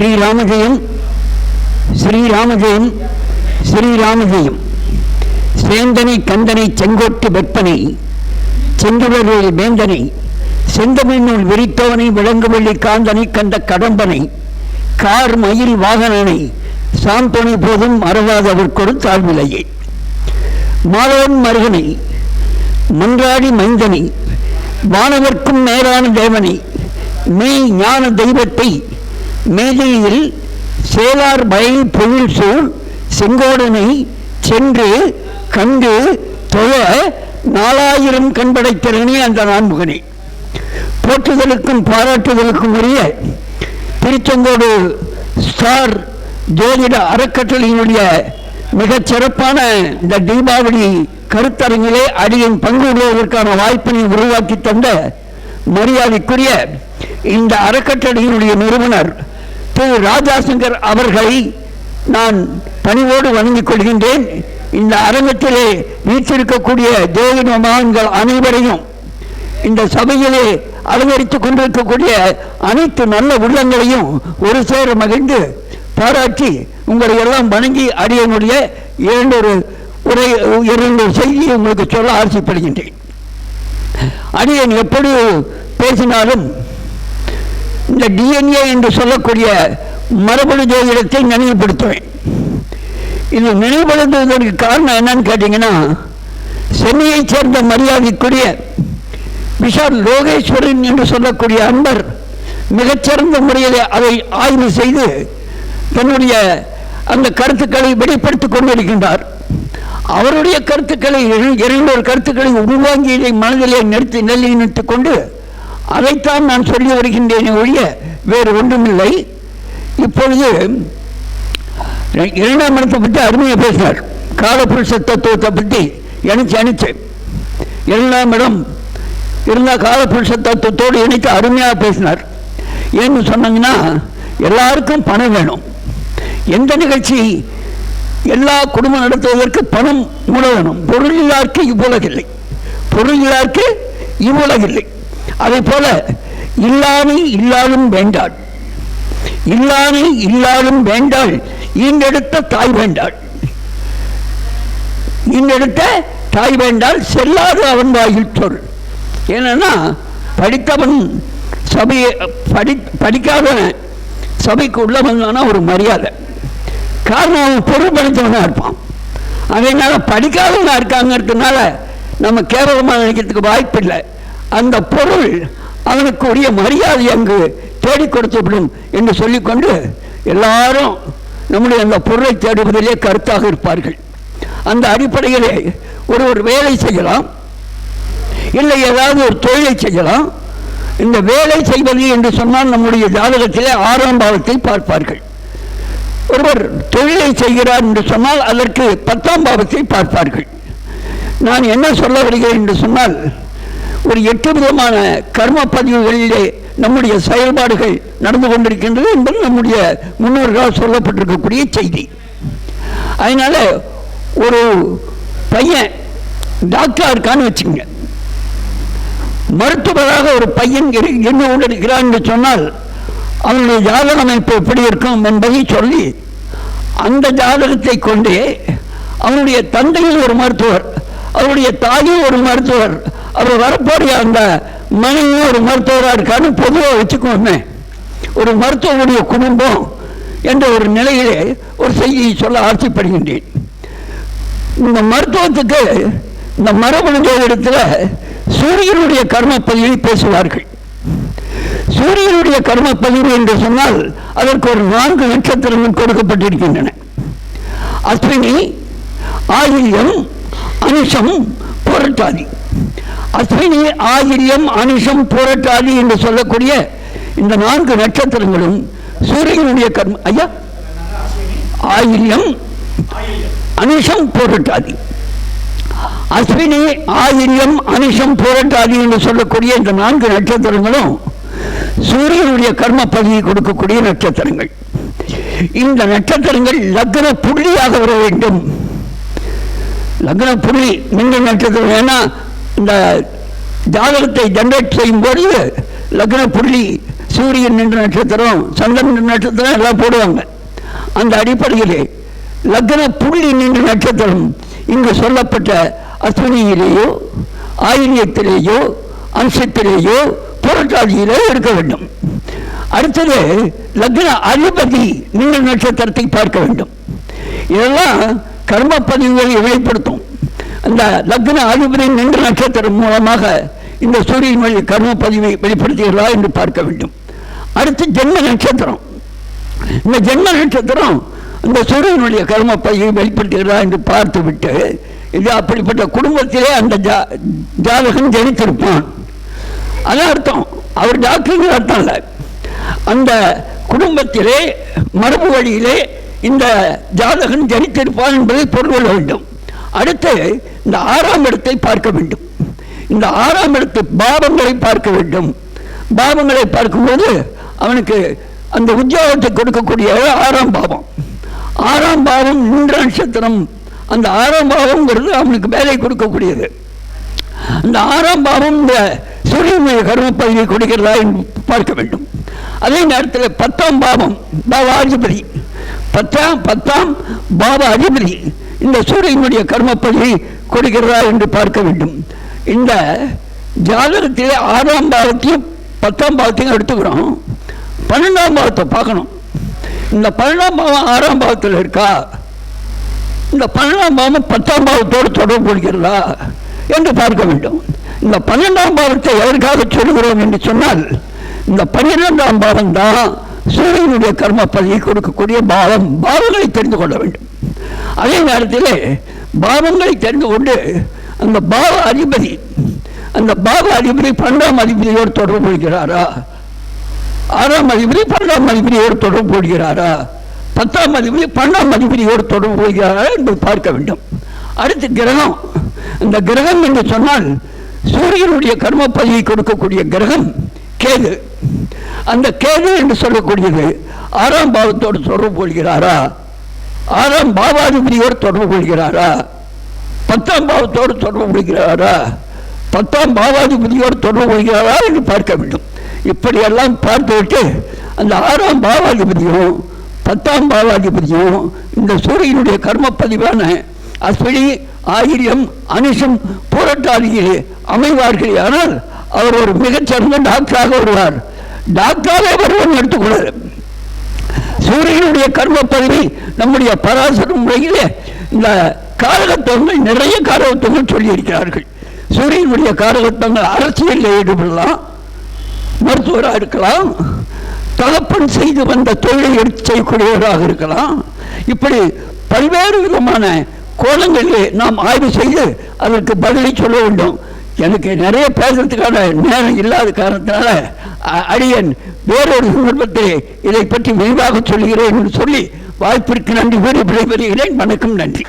ஸ்ரீராமஜெயம் ஸ்ரீராமஜெயம் ஸ்ரீராமஜெயம். சேந்தனை கந்தனை செங்கோட்டு வெப்பனை செந்துளரில் வேந்தனை செந்தமிழ்நூல் விரித்தவனை விளங்குவள்ளி காந்தனை கண்ட கடம்பனை கார் மயில் வாகனனை சாந்தனை போதும் மறவாதவர்க்கொரு விலையை மாதவன் மருகனை மன்றாடி மைந்தனை வானவர்க்கும் மேலான தேவனை மெய் ஞான தெய்வத்தை மேதையில் சேலார் வயல் பொருள் சூழ் செங்கோடனை சென்று கண்டு தொழ நாலாயிரம் கண்படைத்திறனே அந்த நான்முகனை. போற்றுதலுக்கும் பாராட்டுதலுக்கும் உரிய திருச்செங்கோடு ஸ்டார் ஜோதிட அறக்கட்டளையினுடைய மிகச் சிறப்பான இந்த தீபாவளி கருத்தரங்கிலே அடியின் பங்கு உள்ளதற்கான வாய்ப்பினை உருவாக்கி தந்த மரியாதைக்குரிய இந்த அறக்கட்டளையினுடைய நிறுவனர் திரு ராஜாசங்கர் அவர்களை நான் பணிவோடு வணங்கிக் கொள்கின்றேன். இந்த அரங்கத்திலே வீற்றிருக்கக்கூடிய தேவின மகான்கள் அனைவரையும் இந்த சபையிலே அலங்கரித்துக் கொண்டிருக்கக்கூடிய அனைத்து நல்ல உள்ளங்களையும் ஒரு சேர மகிழ்ந்து பாராட்டி உங்களை எல்லாம் வணங்கி அடியனுடைய இரண்டொரு உரை இரண்டு செய்தியை உங்களுக்கு சொல்ல ஆசைப்படுகின்றேன். அடியன் எப்படி பேசினாலும் இந்த டிஎன்ஏ என்று சொல்லக்கூடிய மரபணு ஜோதிடத்தை நினைவுபடுத்துவேன். இது நினைவுபடுத்துவதற்கு காரணம் என்னன்னு கேட்டிங்கன்னா சென்னையைச் சேர்ந்த மரியாதைக்குரிய விஷால் லோகேஸ்வரன் என்று சொல்லக்கூடிய அன்பர் மிகச்சிறந்த முறையில் அதை ஆய்வு செய்து தன்னுடைய அந்த கருத்துக்களை வெளிப்படுத்திக் கொண்டிருக்கின்றார். அவருடைய கருத்துக்களை இரண்டொரு கருத்துக்களை உள்வாங்கியதை மனதிலே நிறுத்தி நெல்லி கொண்டு அதைத்தான் நான் சொல்லி வருகின்றேனே ஒழிய வேறு ஒன்றுமில்லை. இப்பொழுது இரண்டாம் இடத்தை பற்றி அருமையாக பேசினார். காலப்புருஷ தத்துவத்தை பற்றி இணைச்சு அணிச்சேன் இரண்டாம் இடம் இருந்தால் காலப்புருஷ தத்துவத்தோடு இணைத்து அருமையாக பேசினார். ஏன்னு சொன்னாங்கன்னா எல்லாருக்கும் பணம் வேணும். எந்த நிகழ்ச்சி எல்லா குடும்பம் நடத்துவதற்கு பணம் மூலதனம் பொருள் இல்லாருக்கு இவ்வுலகில்லை பொருள் இல்லாருக்கு இவ்வுலகில்லை அதே போல இல்லாமை இல்லாலும் வேண்டாள். இல்லாமை இல்லாலும் வேண்டாள் ஈண்டெடுத்த தாய் வேண்டாள். ஈண்டெடுத்த தாய் வேண்டால் செல்லாது அவன் வாயில் சொல். ஏன்னா படித்தவன் சபையை படி படிக்காதவன் சபைக்கு உள்ள வந்தானா ஒரு மரியாதை. காரணம் அவன் பொருள் படித்தவனாக இருப்பான். அதனால படிக்காதவனாக இருக்காங்கிறதுனால நம்ம கேவலமாக நினைக்கிறதுக்கு வாய்ப்பு இல்லை அந்த பொருள் அவனுக்கு உரிய மரியாதை அங்கு தேடி கொடுத்துவிடும் என்று சொல்லிக்கொண்டு எல்லாரும் நம்முடைய அந்த பொருளை தேடுவதிலே கருத்தாக இருப்பார்கள். அந்த அடிப்படையிலே ஒரு ஒரு வேலை செய்யலாம். இல்லை ஏதாவது ஒரு தொழிலை செய்யலாம். இந்த வேலை செய்வது என்று சொன்னால் நம்முடைய ஜாதகத்திலே ஆறாம் பாவத்தை பார்ப்பார்கள். ஒருவர் தொழிலை செய்கிறார் என்று சொன்னால் அதற்கு பத்தாம் பாவத்தை பார்ப்பார்கள். நான் என்ன சொல்ல வருகிறேன் என்று சொன்னால் ஒரு எட்டு விதமான கர்ம பதிவுகளிலே நம்முடைய செயல்பாடுகள் நடந்து கொண்டிருக்கின்றது என்பது நம்முடைய முன்னோர்களால் சொல்லப்பட்டிருக்கக்கூடிய செய்தி. அதனால ஒரு பையன் டாக்டராக இருக்கான்னு வச்சுங்க மருத்துவராக ஒரு பையன் என்ன இருந்து கொண்டிருக்கிறான் என்று சொன்னால் அவனுடைய ஜாதக அமைப்பு எப்படி இருக்கும் என்பதை சொல்லி அந்த ஜாதகத்தை கொண்டே அவனுடைய தந்தையும் ஒரு மருத்துவர் அவருடைய தாயும் ஒரு மருத்துவர் அவர் வரப்போறிய அந்த மனைவியும் ஒரு மருத்துவராக இருக்கான்னு பொதுவாக வச்சுக்கோமே. ஒரு மருத்துவனுடைய குடும்பம் என்ற ஒரு நிலையிலே ஒரு செய்தியை சொல்ல ஆசைப்படுகின்றேன். இந்த மருத்துவத்துக்கு இந்த மரபணு இடத்துல சூரியனுடைய கர்மப்பதிவை பேசுவார்கள். சூரியனுடைய கர்மப்பதிவு என்று சொன்னால் அதற்கு ஒரு நான்கு நட்சத்திரங்கள் கொடுக்கப்பட்டிருக்கின்றன. அஸ்வினி ஆயில்யம் அனுஷம் புரட்டாதி. அஸ்வினி ஆயிரியம் அனுஷம் புரட்டாதி என்று சொல்லக்கூடிய இந்த நான்கு நட்சத்திரங்களும் சூரியனுடைய கர்ம ஐயா? ஆயிரியம் அனுஷம் புரட்டாதி. அஸ்வினி ஆயிரியம் அனுஷம் புரட்டாதி என்று சொல்லக்கூடிய இந்த நான்கு நட்சத்திரங்களும் சூரியனுடைய கர்ம பதிவை கொடுக்கக்கூடிய நட்சத்திரங்கள். இந்த நட்சத்திரங்கள் லக்ன புள்ளியாக வர வேண்டும். லக்ன புள்ளி மின்னல் நட்சத்திரம் ஏன்னா இந்த ஜாதகத்தை ஜென்ரேட் செய்யும் பொழுது லக்ன புள்ளி சூரியன் நின்ற நட்சத்திரம் சந்திரன் நின்ற நட்சத்திரம் எல்லாம் போடுவாங்க. அந்த அடிப்படையிலே லக்ன புள்ளி நின்ற நட்சத்திரம் இங்கு சொல்லப்பட்ட அஸ்வினியிலேயோ ஆயிலியத்திலேயோ அம்சத்திலேயோ புரட்டாதியிலோ இருக்க வேண்டும். அடுத்தது லக்ன அதிபதி நின்ற நட்சத்திரத்தை பார்க்க வேண்டும். இதெல்லாம் கர்ம பதிவுகளை வெளிப்படுத்தும். அந்த லக்ன அதிபதி நின்ற நட்சத்திரம் மூலமாக இந்த சூரியன் வழி கர்ம பதிவை வெளிப்படுத்துகிறதா என்று பார்க்க வேண்டும். அடுத்து ஜென்ம நட்சத்திரம். இந்த ஜென்ம நட்சத்திரம் இந்த சூரியனுடைய கர்ம பதிவை வெளிப்படுத்துகிறதா என்று பார்த்து விட்டு இது அப்படிப்பட்ட குடும்பத்திலே அந்த ஜா ஜாதகன் ஜெயித்திருப்பான் அதான் அர்த்தம் அவர் டாக்டருங்கிற அர்த்தம் இல்லை அந்த குடும்பத்திலே மரபு வழியிலே இந்த ஜாதகன் ஜனித்திருப்பான் என்பதை பொருள் கொள்ள வேண்டும். அடுத்து இந்த ஆறாம் இடத்தை பார்க்க வேண்டும். இந்த ஆறாம் இடத்து பாவங்களை பார்க்க வேண்டும். பாவங்களை பார்க்கும்போது அவனுக்கு அந்த உத்தியோகத்தை கொடுக்கக்கூடிய ஆறாம் பாவம். ஆறாம் பாவம் மூன்று நட்சத்திரம். அந்த ஆறாம் பாவம்ங்கிறது அவனுக்கு வேலை கொடுக்கக்கூடியது. அந்த ஆறாம் பாவம் இந்த சூரியனுடைய கர்மப்பகுதியை கொடுக்கிறதா என்று பார்க்க வேண்டும். அதே நேரத்தில் பத்தாம் பாவம் பாவாதிபதி பத்தாம் பத்தாம் பாவ அதிபதி. இந்த சூரியனுடைய கர்மப்படி கொடுக்கிறதா என்று பார்க்க வேண்டும். இந்த ஜாதகத்திலே ஆறாம் பாவத்தையும் பத்தாம் பாவத்தையும் எடுத்துக்கிறோம். பன்னெண்டாம் பாவத்தை பார்க்கணும். இந்த பன்னெண்டாம் பாவம் ஆறாம் பாவத்தில் இருக்கா? இந்த பன்னெண்டாம் பாவம் பத்தாம் பாவத்தோடு தொடர்பு கொள்கிறதா என்று பார்க்க வேண்டும். இந்த பன்னெண்டாம் பாவத்தை எதற்காக சொல்கிறோம் என்று சொன்னால் இந்த பன்னிரெண்டாம் பாவம் தான் சூரியனுடைய கர்ம பதிவை கொடுக்கக்கூடிய பாவம் பாவங்களை தெரிந்து கொள்ள வேண்டும். அதே நேரத்தில் பாவங்களை தெரிந்து கொண்டு அந்த பாவ அதிபதி அந்த பாவ அதிபதி பன்னெண்டாம் அதிபதியோடு தொடர்பு கொள்கிறாரா? ஆறாம் அதிபதி பன்னெண்டாம் அதிபதியோடு தொடர்பு கொள்கிறாரா? பத்தாம் அதிபதி பன்னெண்டாம் அதிபதியோடு தொடர்பு கொள்கிறாரா என்று பார்க்க வேண்டும். அடுத்து கிரகம் இந்த கிரகம் என்று சொன்னால் சூரியனுடைய கர்ம பதிவை கொடுக்கக்கூடிய கிரகம் கேது. அந்த கேது என்று சொல்லக்கூடியது ஆறாம் பாவத்தோடு தொடர்பு கொள்கிறாரா? ஆறாம் பாவாதிபதியோடு தொடர்பு கொள்கிறாரா? பத்தாம் பாவத்தோடு தொடர்பு கொள்கிறாரா? பத்தாம் பாவாதிபதியோடு தொடர்பு கொள்கிறாரா என்று பார்க்க வேண்டும். இப்படியெல்லாம் பார்த்துவிட்டு அந்த ஆறாம் பாவாதிபதியும் பத்தாம் பாவாதிபதியும் இந்த சூரியனுடைய கர்மப்பதிவான அஸ்வினி ஆயிரியம் அனுஷம் புரட்டாதியிலே அமைவார்கள். ஆனால் அவர் ஒரு மிகச்சிறந்த டாக்டராக வருவார். டாக்டராக வருவன் எடுத்துக்கொள்ளார் சூரியனுடைய கர்ம நம்முடைய பராசர முறையிலே இந்த காரகத்துவங்கள் நிறைய காரகத்துவங்கள் சொல்லியிருக்கிறார்கள். சூரியனுடைய காரகத்துவங்கள் அரசியலில் ஈடுபடலாம் மருத்துவராக இருக்கலாம் தகப்பன் செய்து வந்த தொழிலை எடுத்து செய்யக்கூடியவராக இருக்கலாம். இப்படி பல்வேறு விதமான கோலங்களிலே நாம் ஆய்வு செய்து அதற்கு பதிலை சொல்ல வேண்டும். எனக்கு நிறைய பேசுறதுக்கான நேரம் இல்லாத காரணத்தினால அடியன் வேறொரு சந்தர்ப்பத்தில் இதை பற்றி விரிவாக சொல்கிறேன் என்று சொல்லி வாய்ப்பிற்கு நன்றி கூறி விடைபெறுகிறேன். வணக்கம் நன்றி.